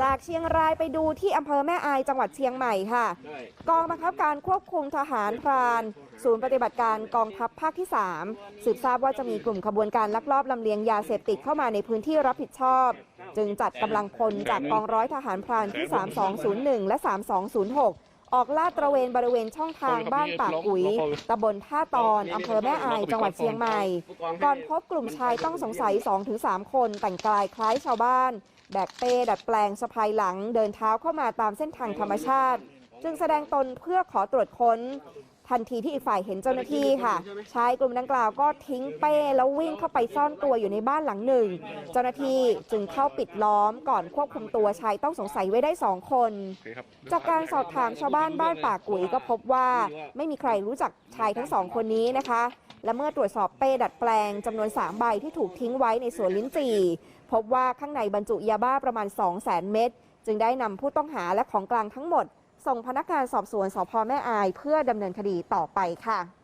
จากเชียงรายไปดูที่อำเภอแม่อายจังหวัดเชียงใหม่ค่ะ กองบังคับการควบคุมทหารพราน ศูนย์ปฏิบัติการกองทัพภาคที่ 3 สืบทราบว่าจะมีกลุ่มขบวนการลักลอบลำเลียงยาเสพติดเข้ามาในพื้นที่รับผิดชอบ จึงจัดกำลังพลจากกองร้อยทหารพรานที่ 3201 และ 3206 ออกลาดตระเวนบริเวณช่องทางบ้านปากกุ๋ยตำบลท่าตอนอำเภอแม่อายจังหวัดเชียงใหม่ ก่อนพบกลุ่มชายต้องสงสัย 2-3 คนแต่งกายคล้ายชาวบ้าน แบกเป้ดัดแปลงสะพายหลัง เดินเท้าเข้ามาตามเส้นทางธรรมชาติ จึงแสดงตนเพื่อขอตรวจค้น ทันทีที่อีกฝ่ายเห็นเจ้าหน้าที่ค่ะชายกลุ่มดังกล่าวก็ทิ้งเป้แล้ววิ่งเข้าไปซ่อนตัวอยู่ในบ้านหลังหนึ่ง เจ้าหน้าที่จึงเข้าปิดล้อมก่อนควบคุมตัวชายต้องสงสัยไว้ได้สองคน จากการสอบถามชาวบ้านบ้านป่ากุ๋ยก็พบว่าไม่มีใครรู้จักชายทั้งสองคนนี้นะคะ และเมื่อตรวจสอบเป้ดัดแปลงจำนวน3ใบที่ถูกทิ้งไว้ในสวนลิ้นจี่พบว่าข้างในบรรจุยาบ้าประมาณ 2 0 0 0 0 0 เม็ดจึงได้นำผู้ต้องหาและของกลางทั้งหมด ส่งพนักงานสอบสวนสพแม่อาย เพื่อดำเนินคดีต่อไปค่ะ